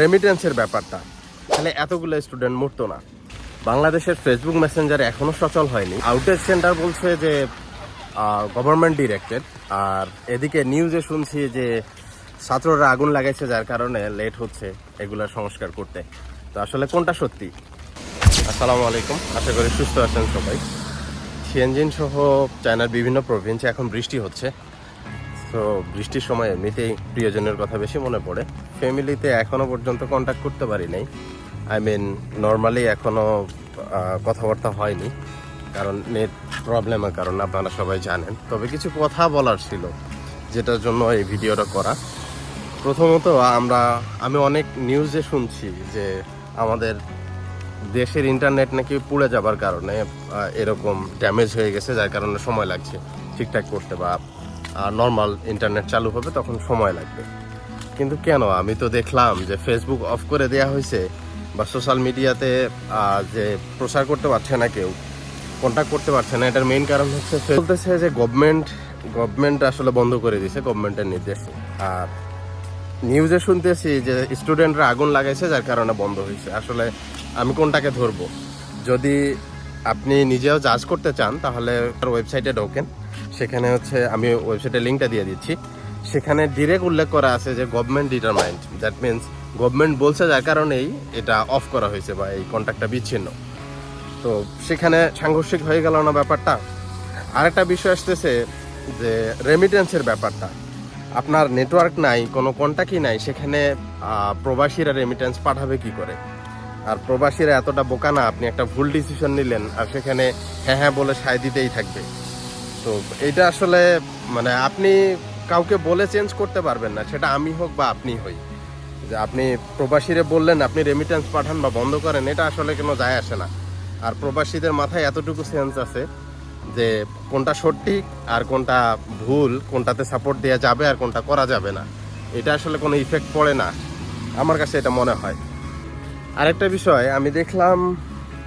রেমিটেন্সের ব্যাপারটা। তাহলে এতগুলো স্টুডেন্ট মরতো না। বাংলাদেশের ফেসবুক মেসেঞ্জারে এখনও সচল হয়নি। আউটেজ সেন্টার বলছে যে গভর্নমেন্ট ডিরেক্টেড আর এদিকে নিউজে শুনছি যে, ছাত্ররা আগুন লাগাইছে যার কারণে লেট হচ্ছে এগুলা সংস্কার করতে। তো আসলে কোনটা সত্যি? আসসালামু আলাইকুম। আশা করি সুস্থ আছেন সবাই। সিএনজিন সহ চায়নার বিভিন্ন প্রভিন্সে এখন বৃষ্টি হচ্ছে। তো বৃষ্টির সময় এমনিতেই প্রিয়জনের কথা বেশি মনে পড়ে। ফ্যামিলিতে এখনও পর্যন্ত কন্ট্যাক্ট করতে পারি নাই। আই মিন নর্মালি এখনও কথাবার্তা হয়নি। কারণ নেট প্রবলেমের কারণে আপনারা সবাই জানেন। তবে কিছু কথা বলার ছিল, যেটার জন্য এই ভিডিওটা করা। প্রথমত আমরা, আমি অনেক নিউজে শুনছি যে আমাদের দেশের ইন্টারনেট নাকি পুড়ে যাবার কারণে এরকম ড্যামেজ হয়ে গেছে, যার কারণে সময় লাগছে ঠিকঠাক করতে বা নর্মাল ইন্টারনেট চালু হবে তখন সময় লাগবে। কিন্তু কেন? আমি তো দেখলাম যে ফেসবুক অফ করে দেয়া হয়েছে বা সোশ্যাল মিডিয়াতে যে প্রচার করতে পারছে না কেউ কন্ট্যাক্ট করতে পারছে না। এটার মেইন কারণ হচ্ছে বলতেছে যে গভর্নমেন্ট গভর্নমেন্ট আসলে বন্ধ করে দিয়েছে গভর্নমেন্টের নির্দেশে। আর নিউজে শুনতেছি যে স্টুডেন্টরা আগুন লাগাইছে, যার কারণে বন্ধ হয়েছে। আসলে আমি কোনটাকে ধরবো? যদি আপনি নিজেও জাজ করতে চান, তাহলে ওয়েবসাইটে ঢোকেন। সেখানে হচ্ছে আমি ওয়েবসাইটের লিঙ্কটা দিয়ে দিচ্ছি। সেখানে ডিরেক্ট উল্লেখ করা আছে যে government determined that means government বলছে যার কারণেই এটা অফ করা হয়েছে বা এই কন্ট্যাক্টটা বিচ্ছিন্ন। তো সেখানে সাংঘর্ষিক হয়ে গেল না ব্যাপারটা? আরেকটা বিষয় আসতেছে যে রেমিটেন্সের ব্যাপারটা। আপনার নেটওয়ার্ক নাই, কোনো কন্ট্যাক্টই নাই, সেখানে প্রবাসীরা রেমিটেন্স পাঠাবে কি করে? আর প্রবাসীরা এতটা বোকা না, আপনি একটা ভুল ডিসিশন নিলেন, আর সেখানে হ্যাঁ হ্যাঁ বলে সায় দিতেই থাকবে। তো এটা আসলে মানে আপনি কাউকে বলে চেঞ্জ করতে পারবেন না, সেটা আমি হোক বা আপনি হই। যে আপনি প্রবাসীরে বললেন, আপনি রেমিটেন্স পাঠান বা বন্ধ করেন, এটা আসলে কোনো যায় আসে না। আর প্রবাসীদের মাথায় এতটুকু সেন্স আছে যে কোনটা সঠিক আর কোনটা ভুল, কোনটাতে সাপোর্ট দেওয়া যাবে আর কোনটা করা যাবে না। এটা আসলে কোনো ইফেক্ট পড়ে না, আমার কাছে এটা মনে হয়। আরেকটা বিষয়, আমি দেখলাম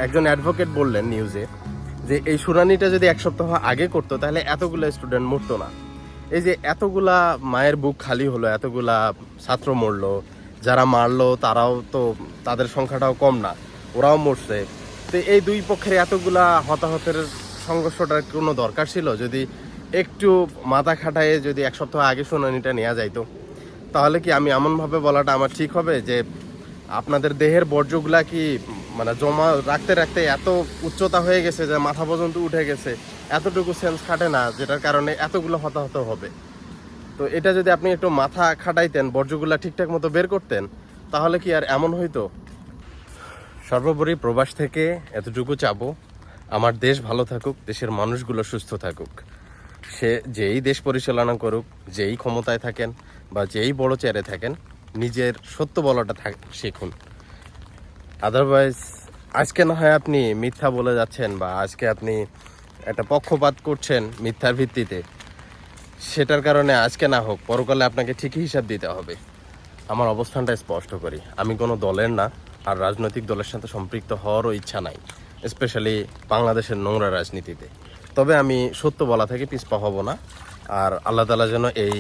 একজন অ্যাডভোকেট বললেন নিউজে যে এই শুনানিটা যদি এক সপ্তাহ আগে করতো, তাহলে এতগুলো স্টুডেন্ট মরতো না। এই যে এতগুলা মায়ের বুক খালি হলো, এতগুলা ছাত্র মরলো, যারা মারলো তারাও তো তাদের সংখ্যাটাও কম না, ওরাও মরছে। তো এই দুই পক্ষের এতগুলা হতাহতের সংঘর্ষটার কোনো দরকার ছিল? যদি একটু মাথা খাটায় যদি এক সপ্তাহ আগে শুনানিটা নেওয়া যাইতো, তাহলে কি আমি এমনভাবে বলাটা আমার ঠিক হবে যে আপনাদের দেহের বর্জ্যগুলা কি মানে জমা রাখতে রাখতে এত উচ্চতা হয়ে গেছে যে মাথা পর্যন্ত উঠে গেছে, এতটুকু সেন্স খাটে না, যেটার কারণে এতগুলো হতাহত হবে। তো এটা যদি আপনি একটু মাথা খাটাইতেন, বর্জ্যগুলা ঠিকঠাক মতো বের করতেন, তাহলে কি আর এমন হইতো? সর্বোপরি প্রবাস থেকে এতটুকু চাবো, আমার দেশ ভালো থাকুক, দেশের মানুষগুলো সুস্থ থাকুক। সে যেই দেশ পরিচালনা করুক, যেই ক্ষমতায় থাকেন বা যেই বড় চেয়ারে থাকেন, নিজের সত্য বলাটা থাক শিখুন। আদারওয়াইজ আজকে না হয় আপনি মিথ্যা বলে যাচ্ছেন বা আজকে আপনি একটা পক্ষপাত করছেন মিথ্যার ভিত্তিতে। সেটার কারণে আজকে না হোক, পরকালে আপনাকে ঠিকই হিসাব দিতে হবে। আমার অবস্থানটা স্পষ্ট করি। আমি কোনো দলের না, আর রাজনৈতিক দলের সাথে সম্পৃক্ত হওয়ারও ইচ্ছা নাই স্পেশালি বাংলাদেশের নোংরা রাজনীতিতে। তবে আমি সত্য বলা থেকে পিছপা হব না, আর আল্লাহ তালা যেন এই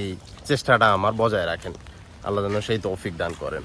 চেষ্টাটা আমার বজায় রাখেন। আল্লাহ যেন সেই তৌফিক দান করেন।